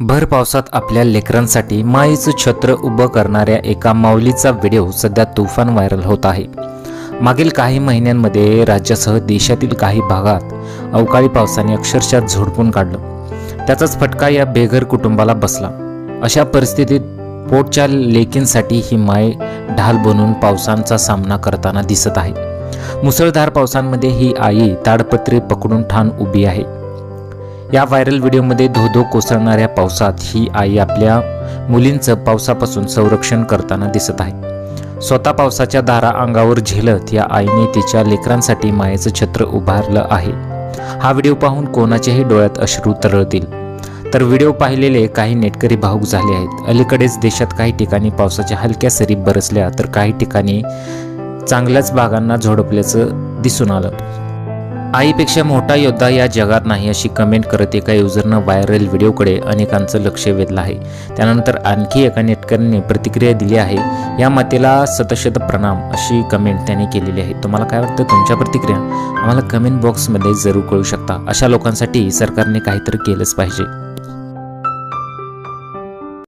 भर पावसात आपल्या लेकरांसाठी माईचं छत्र उभं करणाऱ्या एका माऊलीचा व्हिडिओ सध्या तुफान व्हायरल होत आहे. मागील काही महिन्यांमध्ये राज्यासह देशातील काही भागात अवकाळी पावसाने अक्षरशः झोडपून काढलं. त्याचाच फटका या बेघर कुटुंबाला बसला. अशा परिस्थितीत पोटच्या लेकींसाठी ही माय ढाल बनून पावसांचा सामना करताना दिसत आहे. मुसळधार पावसांमध्ये ही आई ताडपत्री पकडून ठाण उभी आहे. या व्हायरल व्हिडिओमध्ये धोधो कोसळणाऱ्या पावसात ही आई आपल्या मुलींचं पावसापासून संरक्षण करताना दिसत आहे. स्वतः पावसाच्या धारा अंगावर झेलत या आईने तिच्या लेकरांसाठी मायेचं छत्र उभारलं आहे. हा व्हिडिओ पाहून कोणाच्याही डोळ्यात अश्रू तरळतील. तर व्हिडिओ पाहिलेले काही नेटकरी भाऊक झाले आहेत. अलीकडेच देशात काही ठिकाणी पावसाच्या हलक्या सरी बरसल्या तर काही ठिकाणी चांगल्याच भागांना झोडपल्याचं दिसून आलं. आईपेक्षा मोठा योद्धा या जगात नाही अशी कमेंट करत एका युजरनं व्हायरल व्हिडिओकडे अनेकांचं लक्ष वेधलं आहे. त्यानंतर आणखी एका नेटकऱ्यांनी प्रतिक्रिया दिली आहे. या मातेला सतशत प्रणाम अशी कमेंट त्यांनी केलेली आहे. तुम्हाला काय वाटतं? तुमच्या प्रतिक्रिया आम्हाला कमेंट बॉक्समध्ये जरूर कळू शकता. अशा लोकांसाठी सरकारने काहीतरी केलंच पाहिजे.